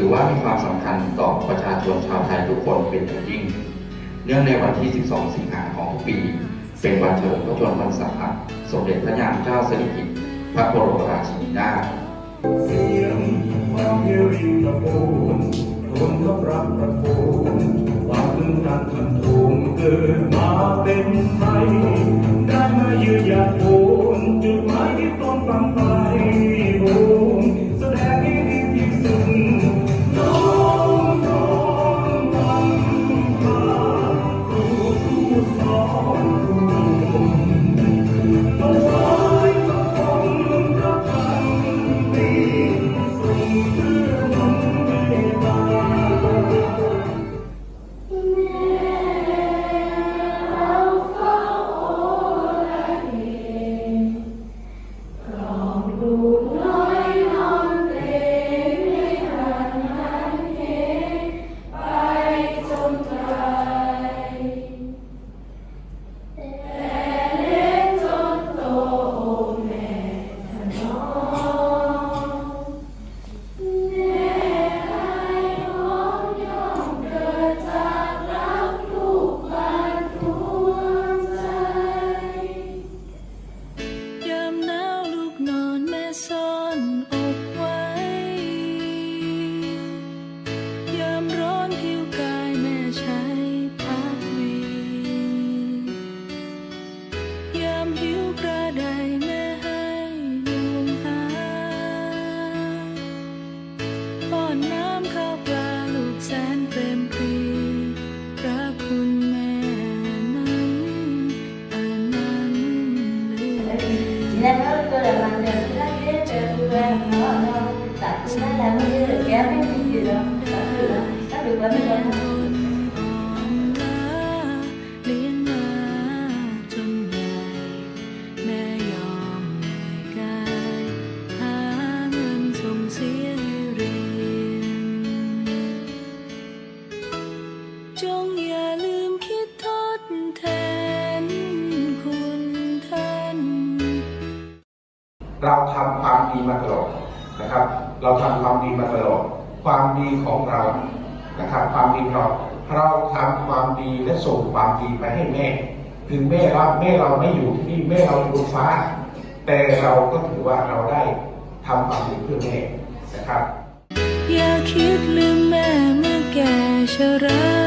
ือว่ามีความสำคัญต่อประชาชนชาวไทยทุกคนเป็นอย่างยิ่ง เนื่องในวันที่ 12 สิงหาของทุกปี เป็นวันเฉลิมพระชนมพรรษาสมเด็จพระนางเจ้าสิริกิติ์พระบรมราชินีนาถเสียงวันเดียวริงตะโกนคนก็รับประโคนความตึงตันมันทงเกิดมาเป็นไทย Thank you. เราทำความดีมาตลอดนะครับ เราทำความดีมาตลอด ความดีของเรานะครับ ความดีเราเราทำความดีและส่งความดีไปให้แม่ ถึงแม่เราแม่เราไม่อยู่ที่นี่แม่เราอยู่บนฟ้า แต่เราก็ถือว่าเราได้ทำความดีเพื่อแม่นะครับ อย่าคิดลืมแม่เมื่อแก่ชรา